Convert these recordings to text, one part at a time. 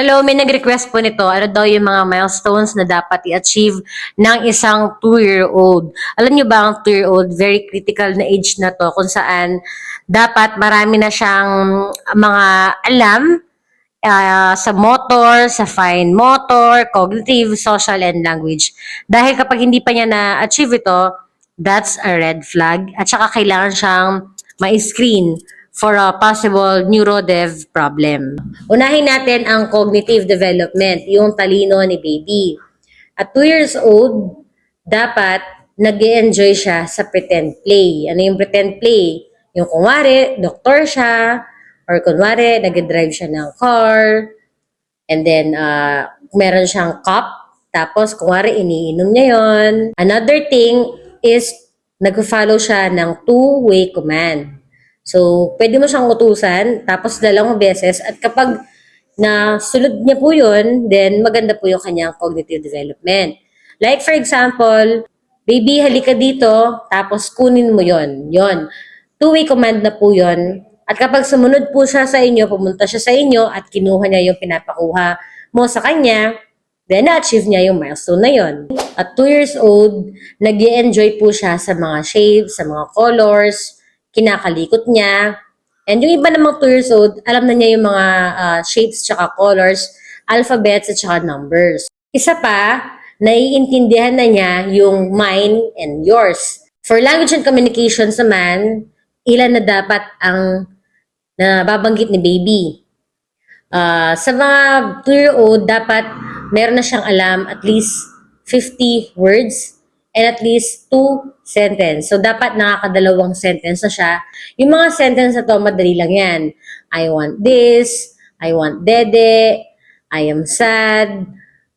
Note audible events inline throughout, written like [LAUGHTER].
Hello, may nag-request po nito. Ano daw yung mga milestones na dapat i-achieve ng isang 2-year-old? Alam niyo ba ang 2-year-old, very critical na age na to kung saan dapat marami na siyang mga alam ah, sa motor, sa fine motor, cognitive, social, and language. Dahil kapag hindi pa niya na-achieve ito, that's a red flag. At saka kailangan siyang ma-screen for a possible neurodev problem. Unahin natin ang cognitive development, yung talino ni baby. At 2 years old, dapat nag enjoy siya sa pretend play. Ano yung pretend play? Yung kunwari, doktor siya, or kunwari, nag-drive siya ng car, and then uh, meron siyang cup, tapos kunwari iniinom niya yon. Another thing is, nag-follow siya ng two-way command. So, pwede mo siyang utusan, tapos dalawang beses, at kapag na sunod niya po yun, then maganda po yung kanyang cognitive development. Like for example, baby, halika dito, tapos kunin mo yon yon Two-way command na po yon At kapag sumunod po siya sa inyo, pumunta siya sa inyo, at kinuha niya yung pinapakuha mo sa kanya, then na-achieve niya yung milestone na yon. At 2 years old, nag enjoy po siya sa mga shapes, sa mga colors, kinakalikot niya. And yung iba namang 2 years old, alam na niya yung mga ah, shapes tsaka colors, alphabets at saka numbers. Isa pa, naiintindihan na niya yung mine and yours. For language and communications naman, ilan na dapat ang nababanggit ni baby? Ah, sa mga 2-year-old, dapat meron na siyang alam at least 50 words and at least 2 sentence. So, dapat nakakadalawang sentence na siya. Yung mga sentence na to, madali lang yan. I want this, I want dede, I am sad,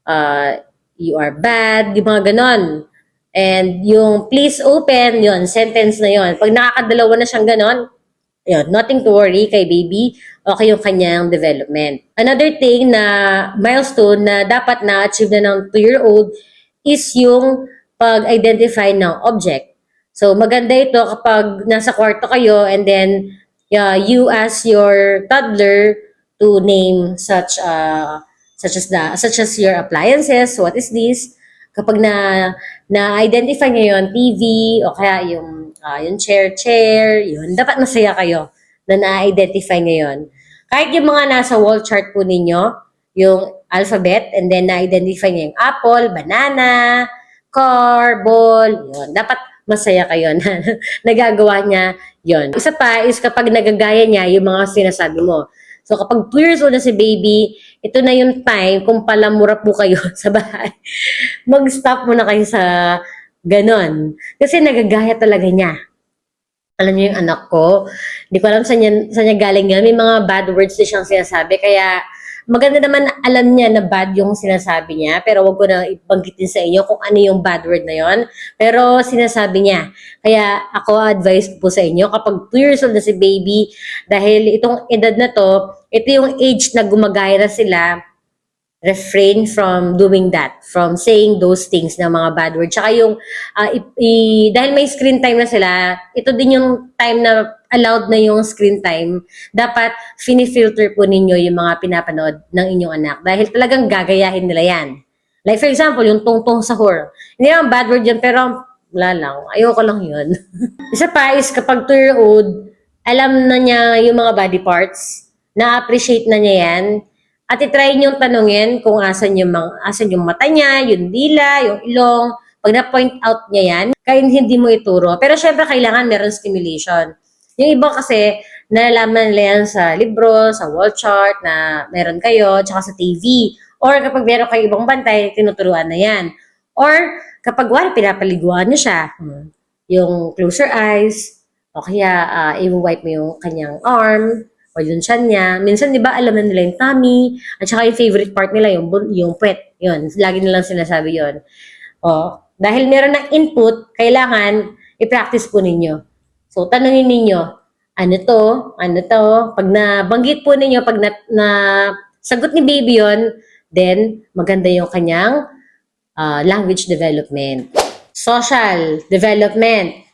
uh, you are bad, yung mga ganon. And yung please open, yon sentence na yon. Pag nakakadalawa na siyang ganon, yun, nothing to worry kay baby, okay yung kanyang development. Another thing na milestone na dapat na-achieve na ng 2-year-old is yung pag-identify ng object. So, maganda ito kapag nasa kwarto kayo and then yeah, you ask your toddler to name such uh, such as the such as your appliances, what is this? Kapag na na-identify niyo yon TV o kaya yung ah, yung chair chair, yun dapat masaya kayo na na-identify niyo yon. Kahit yung mga nasa wall chart po ninyo, yung alphabet and then na-identify niyo yung apple, banana, car, ball, yun. Dapat masaya kayo na [LAUGHS] nagagawa niya yon. Isa pa is kapag nagagaya niya yung mga sinasabi mo. So kapag 2 years old na si baby, ito na yung time kung palamura po kayo [LAUGHS] sa bahay. Mag-stop muna kayo sa ganon. Kasi nagagaya talaga niya. Alam niyo yung anak ko, di ko alam saan niya, saan niya galing yan. May mga bad words din siyang sinasabi. Kaya maganda naman na alam niya na bad yung sinasabi niya. Pero wag ko na ibanggitin sa inyo kung ano yung bad word na yon. Pero sinasabi niya. Kaya ako advice po sa inyo, kapag 2 years old na si baby, dahil itong edad na to, ito yung age na gumagaya na sila, refrain from doing that, from saying those things na mga bad words. Tsaka yung, ah, i- i- dahil may screen time na sila, ito din yung time na allowed na yung screen time. Dapat finifilter po ninyo yung mga pinapanood ng inyong anak. Dahil talagang gagayahin nila yan. Like for example, yung tungtong sahur. Hindi naman bad word yun, pero wala lang. Ayoko lang yun. [LAUGHS] Isa pa is kapag 2-year-old, alam na niya yung mga body parts, na-appreciate na niya yan, at itry niyong tanungin kung asan yung, mga, asan yung mata niya, yung dila, yung ilong. Pag na-point out niya yan, kahit hindi mo ituro. Pero syempre, kailangan meron stimulation. Yung iba kasi, nalalaman nila yan sa libro, sa wall chart, na meron kayo, tsaka sa TV. Or kapag meron kayo ibang bantay, tinuturuan na yan. Or kapag wala, pinapaliguan niyo siya. Hmm. Yung close your eyes, o kaya uh, i-wipe mo yung kanyang arm, o yung tiyan niya. Minsan, di ba, alam na nila yung tummy, at saka yung favorite part nila, yung, yung puwet. Yun, lagi nilang sinasabi yun. O, dahil meron ng input, kailangan i-practice po ninyo. So, tanungin ninyo, ano to? Ano to? Pag nabanggit po ninyo, pag na, na sagot ni baby yon, then maganda yung kanyang ah, language development. Social development.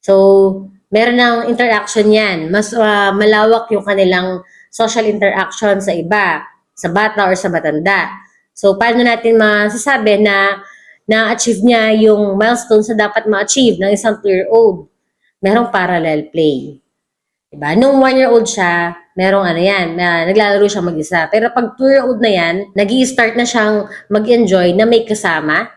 So, meron ng interaction yan. Mas ah, malawak yung kanilang social interaction sa iba. sa bata or sa matanda. So, paano natin masasabi na na-achieve niya yung milestones na dapat ma-achieve ng isang two-year-old? Merong parallel play. Diba? Nung one-year-old siya, merong ano yan, na naglalaro siya mag-isa. Pero pag two-year-old na yan, nag start na siyang mag-enjoy na may kasama.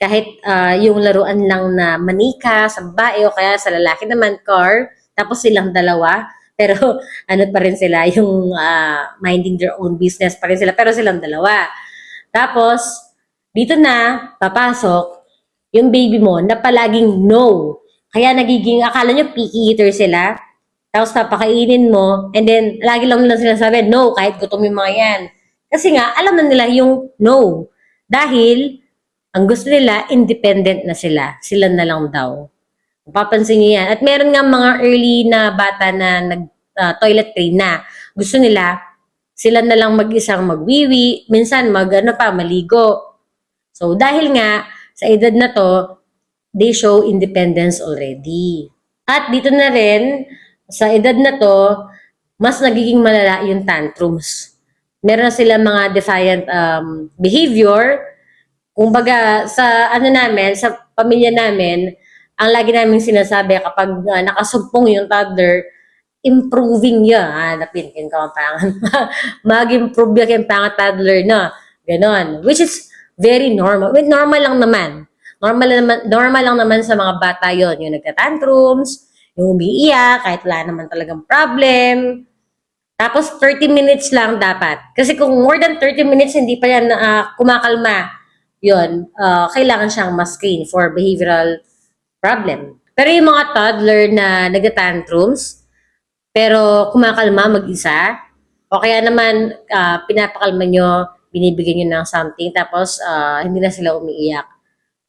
Kahit ah, yung laruan lang na manika sa babae o kaya sa lalaki naman, car. Tapos silang dalawa. [LAUGHS] Pero ano pa rin sila, yung ah, minding their own business pa rin sila. Pero silang dalawa. Tapos, dito na, papasok, yung baby mo na palaging no. Kaya nagiging, akala nyo picky eater sila. Tapos papakainin mo, and then lagi lang nila sinasabi, no, kahit gutom yung mga yan. Kasi nga, alam na nila yung no. Dahil, ang gusto nila, independent na sila. Sila na lang daw. Papansin niyo yan. At meron nga mga early na bata na nag-toilet train na. Gusto nila, sila na lang mag-isang magwiwi, minsan mag ano pa, maligo. So dahil nga, sa edad na to, they show independence already. At dito na rin, sa edad na to, mas nagiging malala yung tantrums. Meron na sila mga defiant um, behavior. Kumbaga, sa ano namin, sa pamilya namin, ang lagi namin sinasabi kapag uh, nakasumpong yung toddler, improving yun. Ah, napinkin ang pangan. [LAUGHS] Mag-improve yung pangan toddler na. Ganon. Which is very normal. Wait, normal lang naman. Normal, naman, normal lang naman sa mga bata yon Yung nagka-tantrums, yung umiiyak, kahit wala naman talagang problem. Tapos 30 minutes lang dapat. Kasi kung more than 30 minutes hindi pa yan uh, kumakalma, yun, uh, kailangan siyang ma-screen for behavioral problem. Pero yung mga toddler na nag-tantrums, pero kumakalma mag-isa, o kaya naman uh, pinapakalma nyo, binibigyan nyo ng something, tapos uh, hindi na sila umiiyak.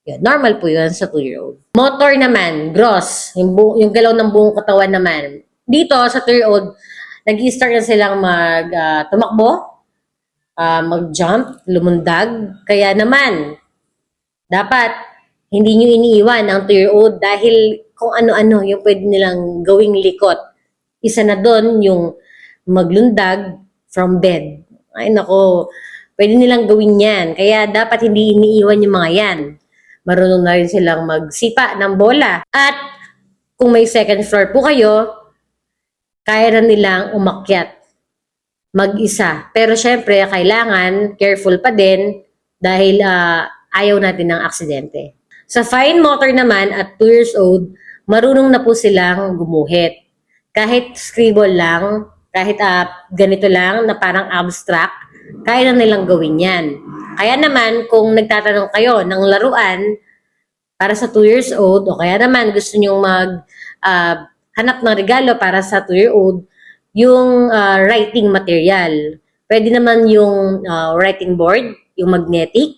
Yun, normal po yun sa 2-year-old. Motor naman, gross, yung, bu- yung galaw ng buong katawan naman. Dito, sa 2-year-old, nag-start na silang mag uh, tumakbo, uh, mag-jump, lumundag. Kaya naman, dapat hindi nyo iniiwan ang 2-year-old dahil kung ano-ano yung pwede nilang gawing likot. Isa na doon yung maglundag from bed. Ay nako, pwede nilang gawin yan. Kaya dapat hindi iniiwan yung mga yan. Marunong na rin silang magsipa ng bola. At kung may second floor po kayo, kaya na nilang umakyat mag-isa. Pero syempre, kailangan careful pa din dahil uh, ayaw natin ng aksidente. Sa fine motor naman at 2 years old, marunong na po silang gumuhit. Kahit scribble lang, kahit uh, ganito lang na parang abstract, kaya na nilang gawin yan. Kaya naman, kung nagtatanong kayo ng laruan para sa 2 years old, o kaya naman gusto nyong mag uh, hanap ng regalo para sa 2-year-old, yung uh, writing material. Pwede naman yung uh, writing board, yung magnetic,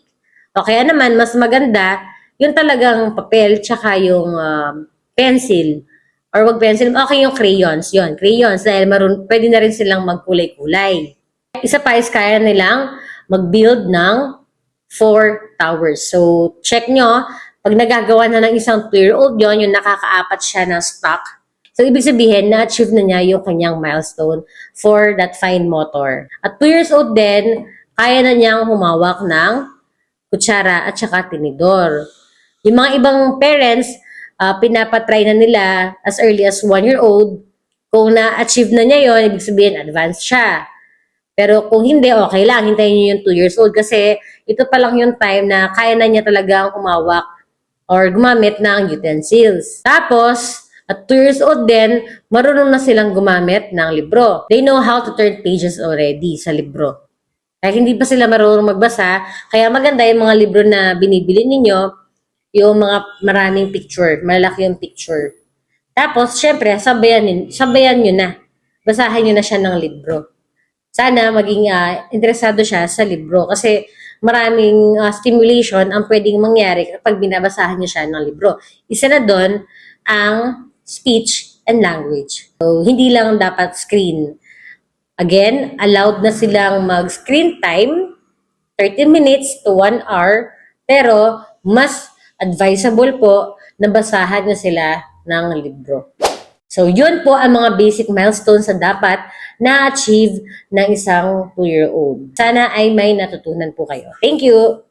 o kaya naman, mas maganda, yung talagang papel, tsaka yung uh, pencil, or wag pencil, okay yung crayons, yon crayons, dahil marun, pwede na rin silang magkulay-kulay. Isa pa is kaya nilang mag-build ng four towers. So, check nyo, pag nagagawa na ng isang 2-year-old yon yung nakakaapat siya ng stock. So, ibig sabihin, na-achieve na niya yung kanyang milestone for that fine motor. At 2 years old din, kaya na niyang humawak ng kutsara at saka tinidor. Yung mga ibang parents, uh, pinapatry na nila as early as 1 year old. Kung na-achieve na niya yon ibig sabihin, advanced siya. Pero kung hindi, okay lang, hintayin niyo yung 2 years old kasi ito pa lang yung time na kaya na niya talagang humawak or gumamit ng utensils. Tapos, at 2 years old din, marunong na silang gumamit ng libro. They know how to turn pages already sa libro. Kahit hindi pa sila marunong magbasa, kaya maganda yung mga libro na binibili ninyo, yung mga maraming picture, malaki yung picture. Tapos, syempre, sabayan, sabayan nyo na. Basahin nyo na siya ng libro sana maging uh, interesado siya sa libro kasi maraming uh, stimulation ang pwedeng mangyari kapag binabasahan niya siya ng libro. Isa na doon ang speech and language. So, hindi lang dapat screen. Again, allowed na silang mag-screen time, 30 minutes to 1 hour, pero mas advisable po na basahan na sila ng libro. So, yun po ang mga basic milestones na dapat na-achieve ng isang 2-year-old. Sana ay may natutunan po kayo. Thank you!